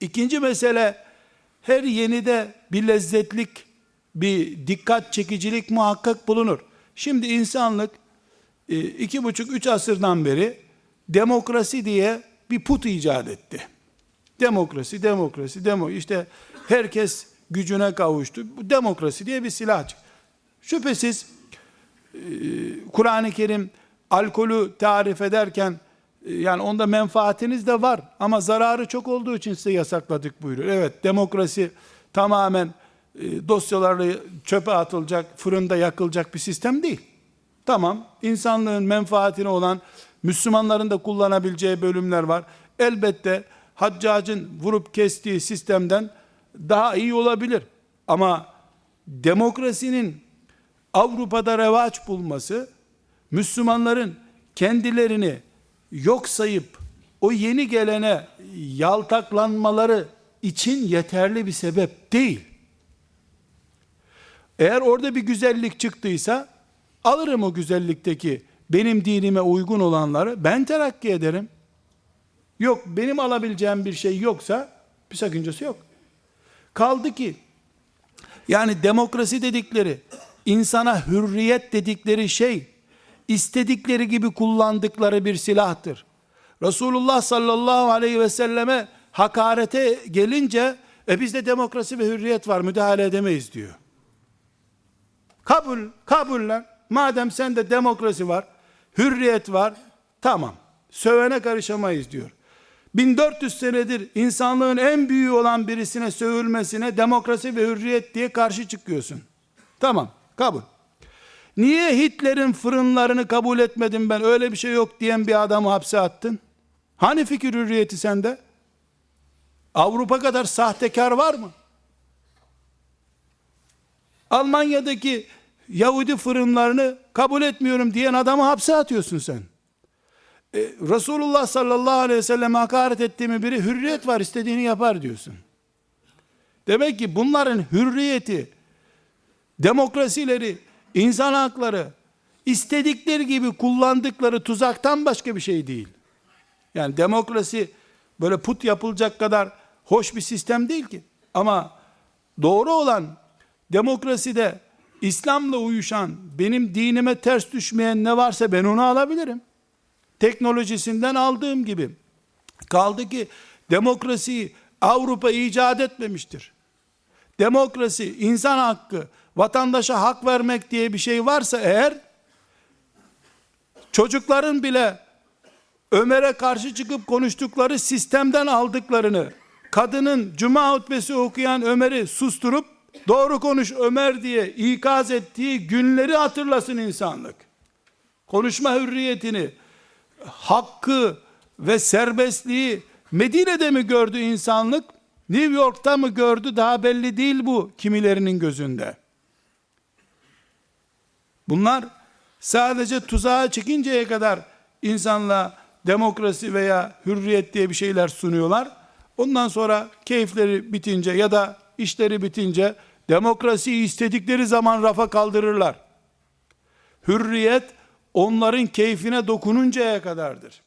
İkinci mesele her yenide bir lezzetlik, bir dikkat çekicilik muhakkak bulunur. Şimdi insanlık e, iki buçuk, üç asırdan beri demokrasi diye bir put icat etti. Demokrasi, demokrasi, demo işte herkes gücüne kavuştu. Bu demokrasi diye bir silah. Şüphesiz e, Kur'an-ı Kerim alkolü tarif ederken yani onda menfaatiniz de var ama zararı çok olduğu için size yasakladık buyuruyor. Evet demokrasi tamamen e, dosyalarla çöpe atılacak, fırında yakılacak bir sistem değil. Tamam insanlığın menfaatine olan Müslümanların da kullanabileceği bölümler var. Elbette haccacın vurup kestiği sistemden daha iyi olabilir. Ama demokrasinin Avrupa'da revaç bulması, Müslümanların kendilerini yok sayıp o yeni gelene yaltaklanmaları için yeterli bir sebep değil. Eğer orada bir güzellik çıktıysa alırım o güzellikteki benim dinime uygun olanları ben terakki ederim. Yok benim alabileceğim bir şey yoksa bir sakıncası yok. Kaldı ki yani demokrasi dedikleri insana hürriyet dedikleri şey istedikleri gibi kullandıkları bir silahtır. Resulullah sallallahu aleyhi ve selleme hakarete gelince e bizde demokrasi ve hürriyet var müdahale edemeyiz diyor. Kabul, kabuller. Madem sende demokrasi var, hürriyet var, tamam. Sövene karışamayız diyor. 1400 senedir insanlığın en büyüğü olan birisine sövülmesine demokrasi ve hürriyet diye karşı çıkıyorsun. Tamam, kabul. Niye Hitler'in fırınlarını kabul etmedim ben öyle bir şey yok diyen bir adamı hapse attın? Hani fikir hürriyeti sende? Avrupa kadar sahtekar var mı? Almanya'daki Yahudi fırınlarını kabul etmiyorum diyen adamı hapse atıyorsun sen. E, Resulullah sallallahu aleyhi ve sellem hakaret ettiğimi biri hürriyet var istediğini yapar diyorsun. Demek ki bunların hürriyeti, demokrasileri, insan hakları, istedikleri gibi kullandıkları tuzaktan başka bir şey değil. Yani demokrasi böyle put yapılacak kadar hoş bir sistem değil ki. Ama doğru olan demokraside İslam'la uyuşan, benim dinime ters düşmeyen ne varsa ben onu alabilirim. Teknolojisinden aldığım gibi. Kaldı ki demokrasiyi Avrupa icat etmemiştir. Demokrasi, insan hakkı, vatandaşa hak vermek diye bir şey varsa eğer, çocukların bile Ömer'e karşı çıkıp konuştukları sistemden aldıklarını, kadının cuma hutbesi okuyan Ömer'i susturup, doğru konuş Ömer diye ikaz ettiği günleri hatırlasın insanlık. Konuşma hürriyetini, hakkı ve serbestliği Medine'de mi gördü insanlık? New York'ta mı gördü? Daha belli değil bu kimilerinin gözünde. Bunlar sadece tuzağa çekinceye kadar insanla demokrasi veya hürriyet diye bir şeyler sunuyorlar. Ondan sonra keyifleri bitince ya da işleri bitince demokrasiyi istedikleri zaman rafa kaldırırlar. Hürriyet onların keyfine dokununcaya kadardır.